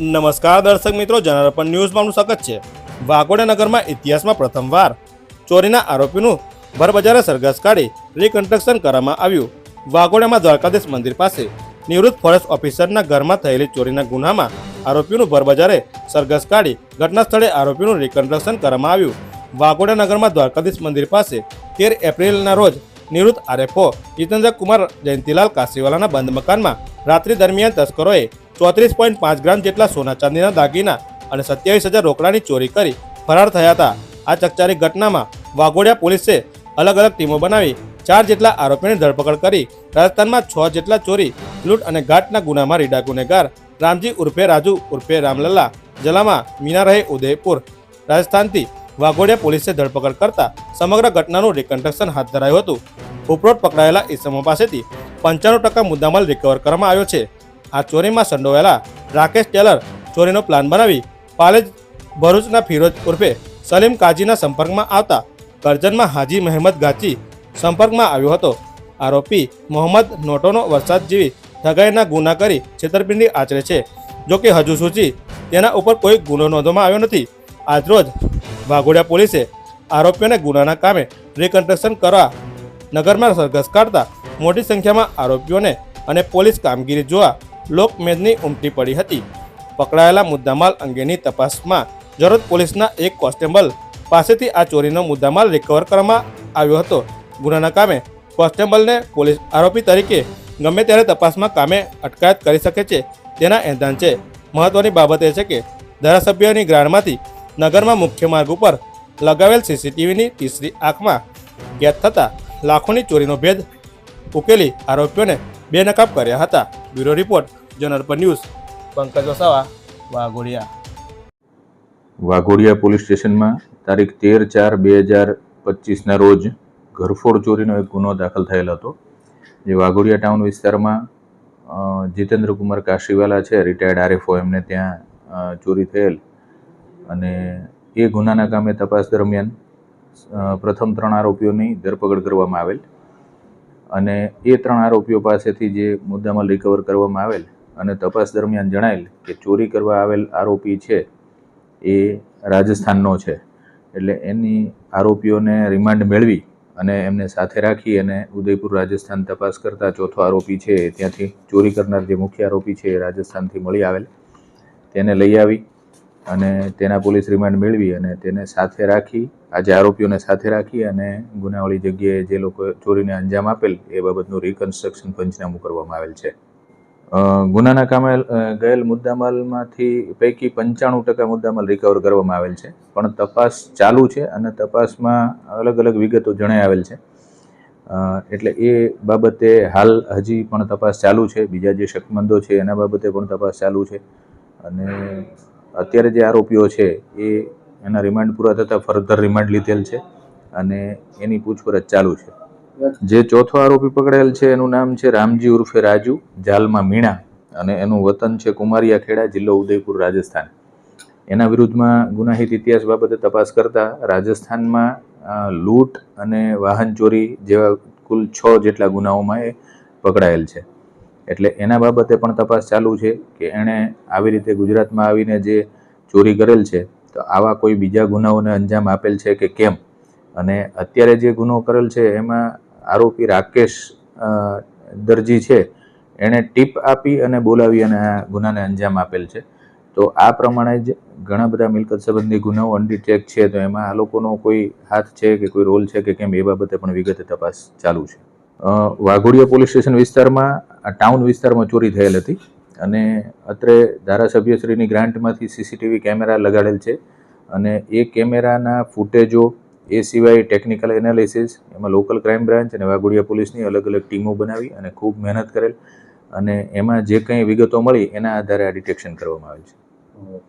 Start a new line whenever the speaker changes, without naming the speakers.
નમસ્કાર દર્શક મિત્રો જનારપણ ન્યૂઝમાં આપનું સ્વાગત છે. વાઘોડા નગરમાં ઇતિહાસમાં પ્રથમવાર ચોરીના આરોપીનું ભરબજારે સરઘસ કાઢી રિકન્સ્ટ્રક્શન કરવામાં આવ્યું. વાઘોડામાં દ્વારકાધીશ મંદિર પાસે નિવૃત્ત ફોરેસ્ટ ઓફિસરના ઘરમાં થયેલી ચોરીના ગુનામાં આરોપીનું ભરબજારે સરઘસ કાઢી ઘટના સ્થળે આરોપીનું રિકન્સ્ટ્રક્શન કરવામાં આવ્યું. વાઘોડા નગરમાં દ્વારકાધીશ મંદિર પાસે તેર એપ્રિલના રોજ નિવૃત્ત આરએફઓ જીતેન્દ્ર કુમાર જયંતિલાલ કાસીવાલાના બંધ મકાનમાં રાત્રિ દરમિયાન તસ્કરોએ ચોત્રીસ પોઈન્ટ પાંચ ગ્રામ જેટલા સોના ચાંદીના દાગીના અને સત્યાવીસ હજાર રોકડાની ચોરી કરી ફરાર થયા હતા. આ ચકચારી ઘટનામાં વાઘોડિયા પોલીસે અલગ અલગ ટીમો બનાવી ચાર જેટલા આરોપીની ધરપકડ કરી. રાજસ્થાનમાં છ જેટલા ચોરી, લૂંટ અને ઘાટના ગુનામાં રીડા ગુનેગાર રામજી ઉર્ફે રાજુ ઉર્ફે રામલલ્લા જલામાં મીના રહે ઉદયપુર, રાજસ્થાનથી વાઘોડિયા પોલીસે ધરપકડ કરતા સમગ્ર ઘટનાનું રિકન્સ્ટ્રક્શન હાથ ધરાયું હતું. ઉપરોક્ત પકડાયેલા ઇસમો પાસેથી પંચાણું ટકા મુદ્દામાલ રિકવર કરવામાં આવ્યો છે. આ ચોરીમાં સંડોવાયેલા રાકેશ ટેલર ચોરીનો પ્લાન બનાવી પાલેજ ભરૂચના ફિરોજ ઉર્ફે સલીમ કાજીના સંપર્કમાં આવતા કરજનમાં હાજી મહેમદ ગાચી સંપર્કમાં આવ્યો હતો. આરોપી મોહમ્મદ નોટોનો વરસાદ જેવી ઠગાઈના ગુના કરી છેતરપિંડી આચરે છે. જોકે હજુ સુધી તેના ઉપર કોઈ ગુનો નોંધવામાં આવ્યો નથી. આજરોજ વાઘોડિયા પોલીસે આરોપીઓને ગુનાના કામે રિકન્સ્ટ્રક્શન કરવા નગરમાં સરઘસ કાઢતા મોટી સંખ્યામાં આરોપીઓને અને પોલીસ કામગીરી જોવા લોકમેદની ઉમટી પડી હતી. પકડાયેલા મુદ્દામાલ અંગેની તપાસમાં જરોદ પોલીસના એક કોન્સ્ટેબલ પાસેથી આ ચોરીનો મુદ્દામાલ રિકવર કરવામાં આવ્યો હતો. ગુનાના કામે કોન્સ્ટેબલને પોલીસ આરોપી તરીકે ગમે ત્યારે તપાસમાં કામે અટકાયત કરી શકે છે તેના એંધાન છે. મહત્વની બાબત એ છે કે ધારાસભ્યોની ગ્રાન્ડમાંથી નગરમાં મુખ્ય માર્ગ ઉપર લગાવેલ સીસીટીવીની તીસરી આંખમાં કેદ થતાં લાખોની ચોરીનો ભેદ ઉકેલી આરોપીઓને બેનકાબ કર્યા હતા. બ્યુરો રિપોર્ટ જનરપર ન્યૂઝ, પંકજ વસાવા વાઘોડિયા.
વાઘોડિયા પોલીસ સ્ટેશનમાં તારીખ તેર ચાર બે હજાર પચીસના રોજ ઘરફોડ ચોરીનો એક ગુનો દાખલ થયેલ હતો. જે વાઘોડિયા ટાઉન વિસ્તારમાં જીતેન્દ્ર કુમાર કાશીવાલા છે, રિટાયર્ડ આરએફઓ, એમને ત્યાં ચોરી થયેલ. અને એ ગુનાના કામે તપાસ દરમિયાન પ્રથમ ત્રણ આરોપીઓની ધરપકડ કરવામાં આવેલ. અને એ ત્રણ આરોપીઓ પાસેથી જે મુદ્દામાલ રિકવર કરવામાં આવેલ અને તપાસ દરમિયાન જણાયેલ કે ચોરી કરવા આવેલ આરોપી છે એ રાજસ્થાનનો છે. એટલે એની આરોપીઓને રિમાન્ડ મેળવી અને એમને સાથે રાખી અને ઉદયપુર રાજસ્થાન તપાસ કરતા ચોથો આરોપી છે ત્યાંથી ચોરી કરનાર જે મુખ્ય આરોપી છે એ રાજસ્થાનથી મળી આવેલ. તેને લઈ આવી અને તેના પોલીસ રિમાન્ડ મેળવી અને તેને સાથે રાખી, આજે આરોપીઓને સાથે રાખી અને ગુનાવાળી જગ્યાએ જે લોકો ચોરીને અંજામ આપેલ, એ બાબતનું રિકન્સ્ટ્રક્શન પંચનામું કરવામાં આવેલ છે. ગુનાના કામે ગયેલ મુદ્દામાલમાંથી પૈકી પંચાણું ટકા મુદ્દામાલ રિકવર કરવામાં આવેલ છે. પણ તપાસ ચાલુ છે અને તપાસમાં અલગ અલગ વિગતો જણાઈ આવેલ છે. એટલે એ બાબતે હાલ હજી પણ તપાસ ચાલુ છે. બીજા જે શકમંદો છે એના બાબતે પણ તપાસ ચાલુ છે. અને અત્યારે જે આરોપીઓ છે, એ એના રિમાન્ડ પૂરા થતાં ફર્ધર રિમાન્ડ લીધેલ છે અને એની પૂછપરછ ચાલુ છે. જે ચોથો આરોપી પકડાયેલ છે, એનું નામ છે રામજી ઉર્ફે રાજુ, જાલમાં મીણા અને એનું વતન છે કુમારિયા ખેડા જિલ્લો ઉદયપુર, રાજસ્થાન. એના વિરુદ્ધમાં ગુનાહિત ઇતિહાસ બાબતે તપાસ કરતા રાજસ્થાનમાં લૂંટ અને વાહન ચોરી જેવા કુલ છ જેટલા ગુનાઓમાં એ પકડાયેલ છે. એટલે એના બાબતે પણ તપાસ ચાલુ છે કે એણે આવી રીતે ગુજરાતમાં આવીને જે ચોરી કરેલ છે, તો આવા કોઈ બીજા ગુનાઓને અંજામ આપેલ છે કે કેમ? અને અત્યારે જે ગુનો કરેલ છે, એમાં આરોપી રાકેશ દરજી છે, એણે ટીપ આપી અને બોલાવી અને આ ગુનાને અંજામ આપેલ છે. તો આ પ્રમાણે જ ઘણા બધા મિલકત સંબંધી ગુનાઓ અનડિટેક છે, તો એમાં આ લોકોનો કોઈ હાથ છે કે કોઈ રોલ છે કે કેમ, એ બાબતે પણ વિગતે તપાસ ચાલુ છે. વાઘોડિયા પોલીસ સ્ટેશન વિસ્તારમાં ટાઉન વિસ્તારમાં ચોરી થયેલ હતી અને અત્રે ધારાસભ્યશ્રીની ગ્રાન્ટમાંથી સીસીટીવી કેમેરા લગાડેલ છે અને એ કેમેરાના ફૂટેજો એ સિવાય ટેકનિકલ એનાલિસિસ, એમાં લોકલ ક્રાઇમ બ્રાન્ચ અને વાઘોડિયા પોલીસની અલગ અલગ ટીમો બનાવી અને ખૂબ મહેનત કરેલ અને એમાં જે કંઈ વિગતો મળી એના આધારે આ ડિટેક્શન કરવામાં આવ્યું છે.